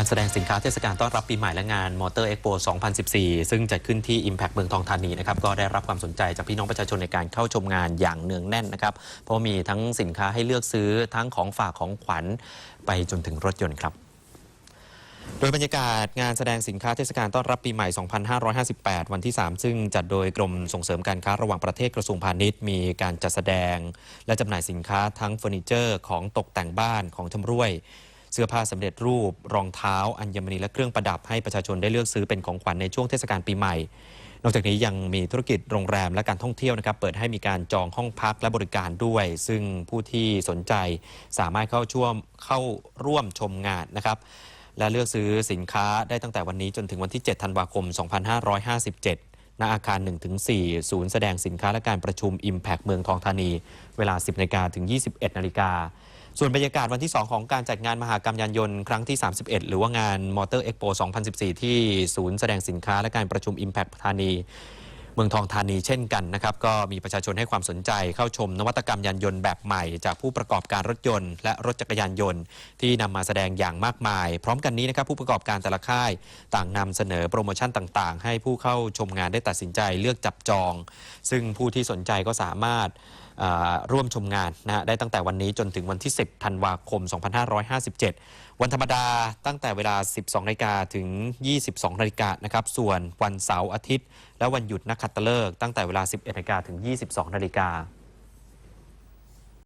การแสดงสินค้าเทศกาลต้อนรับปีใหม่และงาน Motor Expo 2014 ซึ่งจัดขึ้นที่ Impact เมืองทองธานีนะครับ ก็ได้รับความสนใจจากพี่น้องประชาชนในการเข้าชมงานอย่างเนืองแน่นนะครับ เพราะมีทั้งสินค้าให้เลือกซื้อทั้งของฝากของขวัญไปจนถึงรถยนต์ครับโดยบรรยากาศงานแสดงสินค้าเทศกาลต้อนรับปีใหม่ 2558 วันที่ 3 ซึ่งจัดโดยกรมส่งเสริมการค้าระหว่างประเทศกระทรวงพาณิชย์ มีการจัดแสดง และจำหน่ายสินค้าทั้งเฟอร์นิเจอร์ ของตกแต่งบ้านของชำร่วย เสื้อผ้าสำเร็จรูป รองเท้า อัญมณีและเครื่องประดับให้ประชาชนได้เลือกซื้อเป็นของขวัญในช่วงเทศกาลปีใหม่ นอกจากนี้ยังมีธุรกิจโรงแรมและการท่องเที่ยวนะครับ เปิดให้มีการจองห้องพักและบริการด้วย ซึ่งผู้ที่สนใจสามารถเข้าช่วมเข้าร่วมชมงานนะครับและเลือกซื้อสินค้าได้ตั้งแต่วันนี้จนถึงวันที่ 7 ธันวาคม 2557 ณ อาคาร 1-4 ศูนย์แสดงสินค้าและการประชุม Impact เมืองทองธานี เวลา 10นาฬิกาถึง 21นาฬิกา ส่วนบรรยากาศวันที่ 2 ของการจัดงานมหากรรมยานยนต์ครั้งที่ 31 หรือว่างาน Motor Expo 2014 ที่ศูนย์แสดงสินค้าและการประชุม Impact ธานี เมืองทองธานีเช่นกันนะครับ ก็มีประชาชนให้ความสนใจเข้าชมนวัตกรรมยานยนต์แบบใหม่ จากผู้ประกอบการรถยนต์และรถจักรยานยนต์ ที่นำมาแสดงอย่างมากมาย พร้อมกันนี้นะครับผู้ประกอบการแต่ละค่ายต่างนำเสนอโปรโมชั่นต่าง ๆ ให้ผู้เข้าชมงานได้ตัดสินใจเลือกจับจอง ซึ่งผู้ที่สนใจก็สามารถ ร่วมชมงานนะฮะได้ตั้งแต่วันนี้จนถึงวันที่ 10 ธันวาคม 2557 วันธรรมดาตั้งแต่เวลา 12นาฬิกาถึง 22นาฬิกานะครับ ส่วนวันเสาร์อาทิตย์ และวันหยุดนักขัตฤกษ์ตั้งแต่เวลา 11นาฬิกาถึง 22นาฬิกา